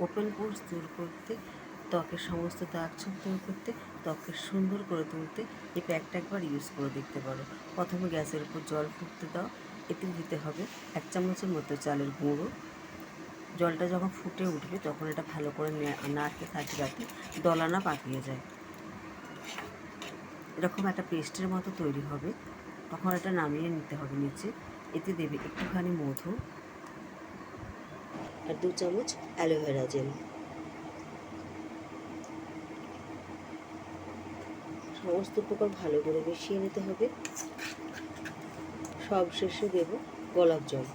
Open পোর্স দূর করতে ত্বকের সমস্ত দাগ ছোপ দূর করতে, ত্বককে সুন্দর করে তুলতে এই প্যাকটা একবার ইউজ করে দেখতে পারো। প্রথমে গ্যাসের উপর জল ফুটতে দাও, এতে দিতে হবে এক চামচের মতো চালের গুঁড়ো। জলটা যখন ফুটে উঠবে, তখন এটা ভালো করে নাড়তে থাকি যাতে দলানা পাকিয়ে যায়। এরকম একটা পেস্টের মতো তৈরি হবে। তখন এটা নামিয়ে নিতে হবে নিচে। এতে দেবে একটুখানি মধু। আর দু চামচ অ্যালোভেরা জেল। সমস্ত প্রকার ভালো করে মিশিয়ে নিতে হবে। সব শেষে দেব গোলাপ জল।